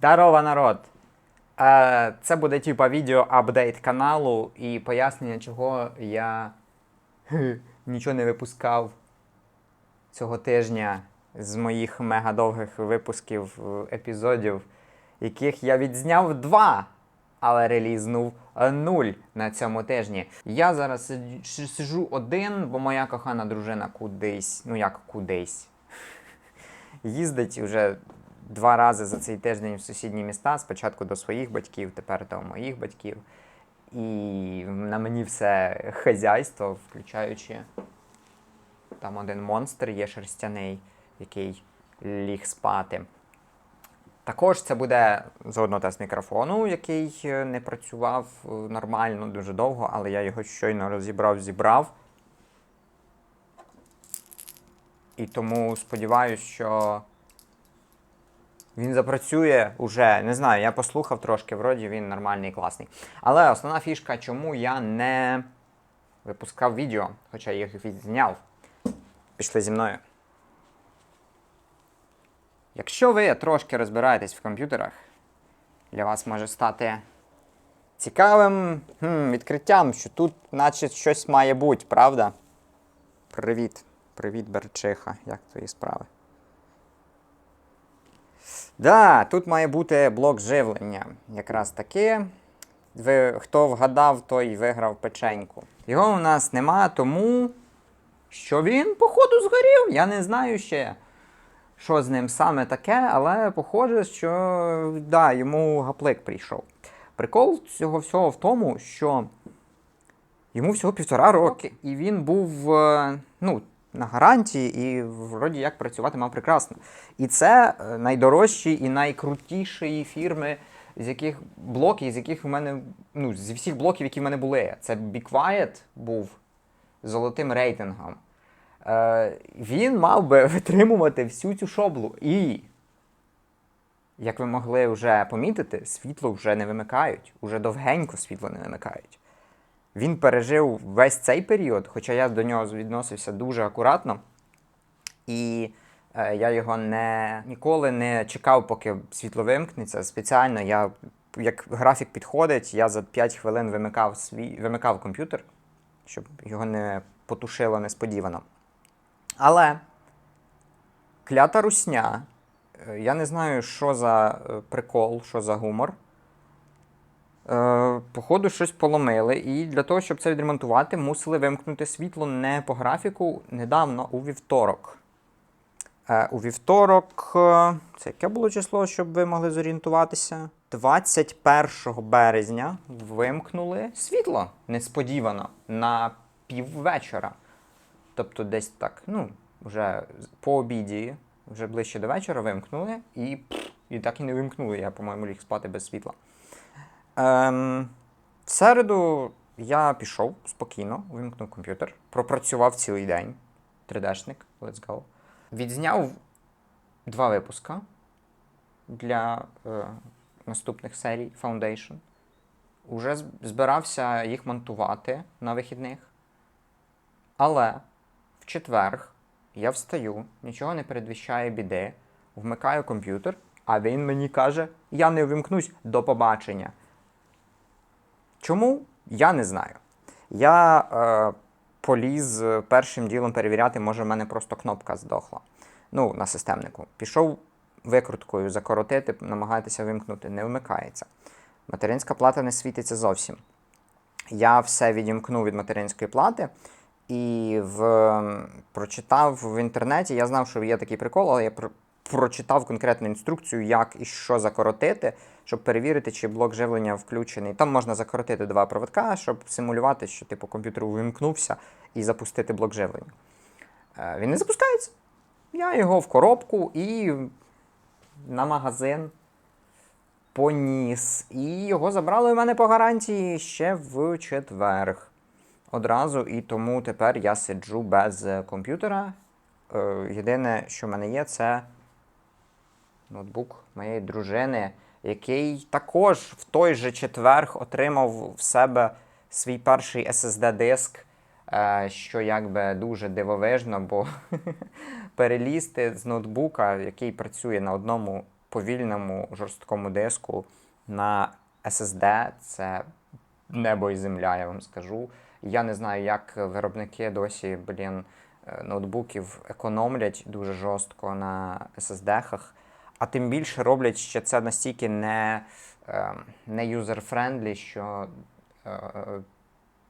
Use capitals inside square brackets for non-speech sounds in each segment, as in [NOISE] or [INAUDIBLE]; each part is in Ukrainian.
Здорово, народ! Е, Це буде типа відео апдейт каналу і пояснення, чого я нічого не випускав цього тижня з моїх мегадовгих випусків е, епізодів, яких я відзняв два, але релізнув е, нуль на цьому тижні. Я зараз сиджу один, бо моя кохана дружина кудись, ну як кудись, [LAUGHS] їздить вже два рази за цей тиждень в сусідні міста. Спочатку до своїх батьків, тепер до моїх батьків. І на мені все хазяйство, включаючи там один монстр є шерстяний, який ліг спати. Також це буде заодно тест мікрофону, який е, не працював е, нормально дуже довго, але я його щойно розібрав, зібрав. І тому сподіваюся, що він запрацює уже. Не знаю, я послухав трошки, вроді він нормальний, класний. Але основна фішка, чому я не випускав відео, хоча їх відзняв. Пішли зі мною. Якщо ви трошки розбираєтесь в комп'ютерах, для вас може стати цікавим хм, відкриттям, що тут наче щось має бути, правда? Привіт. Привіт, Берчиха. Як твої справи? Да, тут має бути блок живлення. Якраз таки. Ви, хто вгадав, той виграв печеньку. Його у нас нема, тому що він, походу, згорів. Я не знаю ще, що з ним саме таке, але похоже, що да, йому гаплик прийшов. Прикол цього всього в тому, що йому всього півтора роки, і він був е, ну, на гарантії, і вроді як працювати мав прекрасно. І це е, найдорожчі і найкрутіші фірми, з яких блоки, з яких в мене, ну, зі всіх блоків, які в мене були. Це Be Quiet був золотим рейтингом. Е, він мав би витримувати всю цю шоблу. І, як ви могли вже помітити, світло вже не вимикають. Уже довгенько світло не вимикають. Він пережив весь цей період, хоча я до нього відносився дуже акуратно. І е, я його не, ніколи не чекав, поки світло вимкнеться. Спеціально я, як графік підходить, я за 5 хвилин вимикав, свій, вимикав комп'ютер, щоб його не потушило несподівано. Але клята русня, е, я не знаю, що за е, прикол, що за гумор. Е, походу, щось поломили, і для того, щоб це відремонтувати, мусили вимкнути світло не по графіку недавно у вівторок. Е, у вівторок, е, це яке було число, щоб ви могли зорієнтуватися? 21 березня вимкнули світло несподівано на піввечора. Тобто десь так, ну, вже по обіді, вже ближче до вечора вимкнули, і, і так і не вимкнули. Я, по-моєму, ліг спати без світла. Ем, в середу я пішов спокійно, вимкнув комп'ютер, пропрацював цілий день. 3D-шник, let's go. Відзняв два випуска для е, наступних серій Foundation. Уже збирався їх монтувати на вихідних. Але в четверг я встаю, нічого не передвіщає біди, вмикаю комп'ютер, а він мені каже: я не вимкнусь до побачення. Чому? Я не знаю. Я е, поліз е, першим ділом перевіряти, може, в мене просто кнопка здохла. Ну, на системнику. Пішов викруткою закоротити, намагатися вимкнути, не вмикається. Материнська плата не світиться зовсім. Я все відімкнув від материнської плати і в, прочитав в інтернеті. Я знав, що є такий прикол, але я про- прочитав конкретну інструкцію, як і що закоротити, щоб перевірити, чи блок живлення включений. Там можна закоротити два проводка, щоб симулювати, що типу комп'ютер увімкнувся і запустити блок живлення. Е, Він не запускається. Я його в коробку і на магазин поніс. І його забрали у мене по гарантії ще в четверг. Одразу, і тому тепер я сиджу без комп'ютера. Е, єдине, що в мене є, це ноутбук моєї дружини, який також в той же четверг отримав в себе свій перший SSD-диск, е, що якби дуже дивовижно, бо [LAUGHS] перелізти з ноутбука, який працює на одному повільному жорсткому диску на SSD це небо і земля, я вам скажу. Я не знаю, як виробники досі, блін, е, ноутбуків економлять дуже жорстко на SSD-хах, а тим більше роблять ще це настільки не, е, не юзер-френдлі, що е,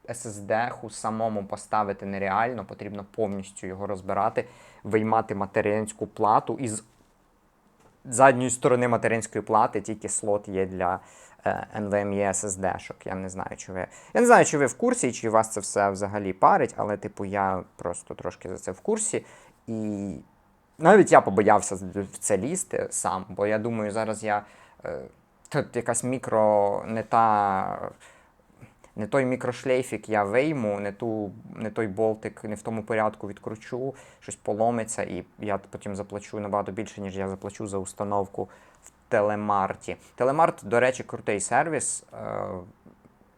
SSD-ху самому поставити нереально, потрібно повністю його розбирати, виймати материнську плату із задньої сторони материнської плати тільки слот є для е, NVMe SSD-шок. Я не знаю, чи ви. Я не знаю, чи ви в курсі, чи вас це все взагалі парить, але, типу, я просто трошки за це в курсі. І навіть я побоявся в це лізти сам, бо я думаю, зараз я. Е, тут якась мікро не та. Не той мікрошлейфік я вийму, не, ту, не той болтик, не в тому порядку відкручу, щось поломиться, і я потім заплачу набагато більше, ніж я заплачу за установку в телемарті. Телемарт, до речі, крутий сервіс. Е,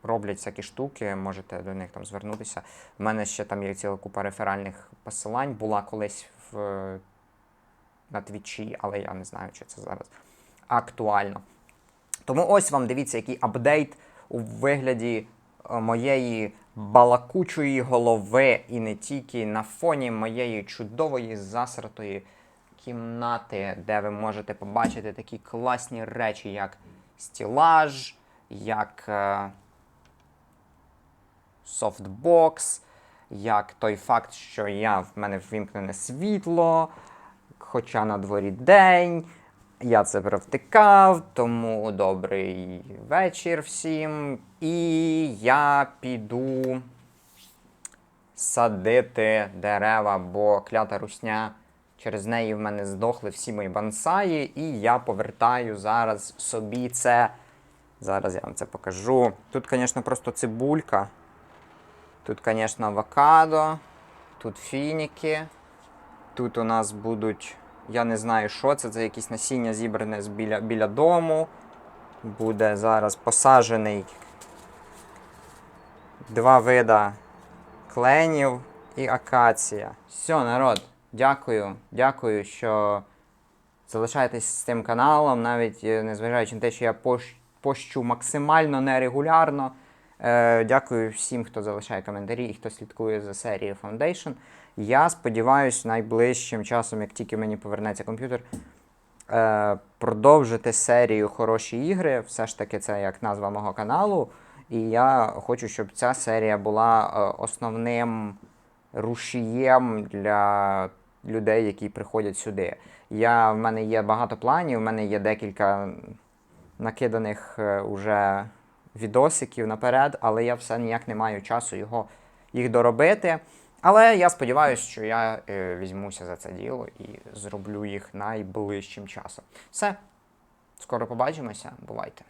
роблять всякі штуки, можете до них там звернутися. У мене ще там є ціла купа реферальних посилань, була колись в, на твічі, але я не знаю, чи це зараз актуально. Тому ось вам дивіться, який апдейт у вигляді е, моєї балакучої голови, і не тільки на фоні моєї чудової засратої кімнати, де ви можете побачити такі класні речі, як стілаж, як е, софтбокс, як той факт, що я в мене ввімкнене світло, хоча на дворі день. Я це провтикав, тому добрий вечір всім. І я піду садити дерева, бо клята русня. Через неї в мене здохли всі мої бонсаї, і я повертаю зараз собі це. Зараз я вам це покажу. Тут, звісно, просто цибулька. Тут, звісно, авокадо, тут фініки. Тут у нас будуть, я не знаю, що це, це якісь насіння зібране біля, біля дому. Буде зараз посаджений два вида кленів і акація. Все, народ, дякую. Дякую, що залишаєтесь з цим каналом, навіть е, незважаючи на те, що я пощу максимально нерегулярно. Е, дякую всім, хто залишає коментарі і хто слідкує за серією Foundation. Я сподіваюся, найближчим часом, як тільки мені повернеться комп'ютер, е, продовжити серію хороші ігри. Все ж таки, це як назва мого каналу. І я хочу, щоб ця серія була е, основним рушієм для людей, які приходять сюди. Я, в мене є багато планів, в мене є декілька накиданих е, уже відосиків наперед, але я все ніяк не маю часу його, їх доробити. Але я сподіваюся, що я е, візьмуся за це діло і зроблю їх найближчим часом. Все, скоро побачимося. Бувайте.